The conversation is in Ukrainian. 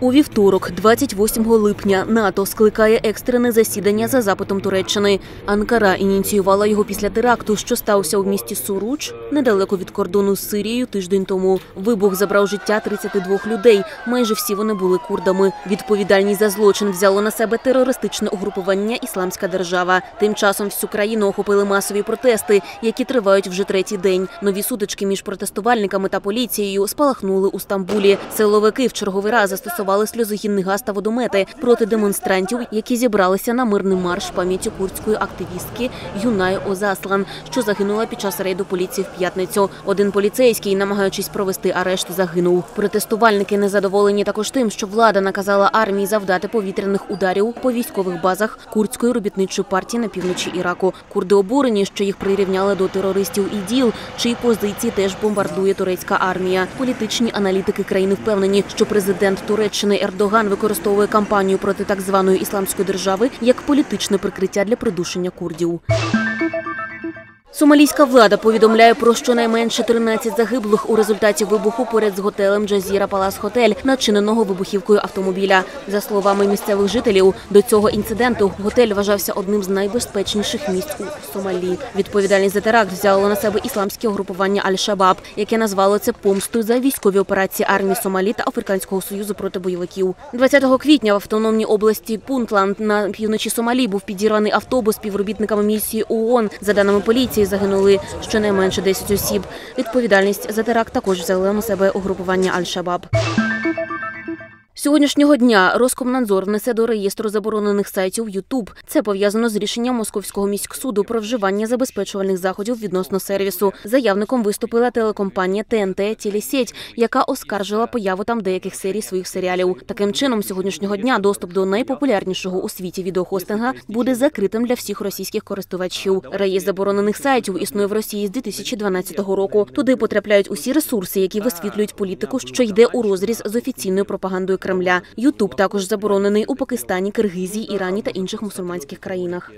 У вівторок, 28 липня, НАТО скликає екстрене засідання за запитом Туреччини. Анкара ініціювала його після теракту, що стався у місті Суруч, недалеко від кордону з Сирією тиждень тому. Вибух забрав життя 32 людей. Майже всі вони були курдами. Відповідальність за злочин взяло на себе терористичне угрупування Ісламська держава. Тим часом всю країну охопили масові протести, які тривають вже третій день. Нові сутички між протестувальниками та поліцією спалахнули у Стамбулі. Силовики в черговий раз застосували сльозогінний газ та водомети проти демонстрантів, які зібралися на мирний марш пам'яті курдської активістки Юнай Озаслан, що загинула під час рейду поліції в п'ятницю. Один поліцейський, намагаючись провести арешт, загинув. Протестувальники незадоволені також тим, що влада наказала армії завдати повітряних ударів по військових базах курдської робітничої партії на півночі Іраку. Курди обурені, що їх прирівняли до терористів іділ, чиї позиції теж бомбардує турецька армія. Політичні аналітики країни впевнені, що президент Туреччини Ердоган використовує кампанію проти так званої ісламської держави як політичне прикриття для придушення курдів. Сомалійська влада повідомляє про щонайменше 13 загиблих у результаті вибуху поряд з готелем Джазіра Палас Хотель, начиненого вибухівкою автомобіля. За словами місцевих жителів, до цього інциденту готель вважався одним з найбезпечніших місць у Сомалі. Відповідальність за теракт взяло на себе ісламське угрупування Аль-Шабаб, яке назвало це помстою за військові операції армії Сомалі та Африканського союзу проти бойовиків. 20 квітня в автономній області Пунтланд на півночі Сомалі був підірваний автобус співробітниками місії ООН. За даними поліції, загинули щонайменше 10 осіб. Відповідальність за теракт також взяли на себе угрупування Аль-Шабаб. Сьогоднішнього дня Роскомнадзор внесе до реєстру заборонених сайтів YouTube. Це пов'язано з рішенням Московського міськсуду про вживання забезпечувальних заходів відносно сервісу. Заявником виступила телекомпанія ТНТ Тілісеть, яка оскаржила появу там деяких серій своїх серіалів. Таким чином, сьогоднішнього дня доступ до найпопулярнішого у світі відеохостинга буде закритим для всіх російських користувачів. Реєстр заборонених сайтів існує в Росії з 2012 року. Туди потрапляють усі ресурси, які висвітлюють політику, що йде у розріз з офіційною пропагандою Кремля. Ютуб також заборонений у Пакистані, Киргизії, Ірані та інших мусульманських країнах.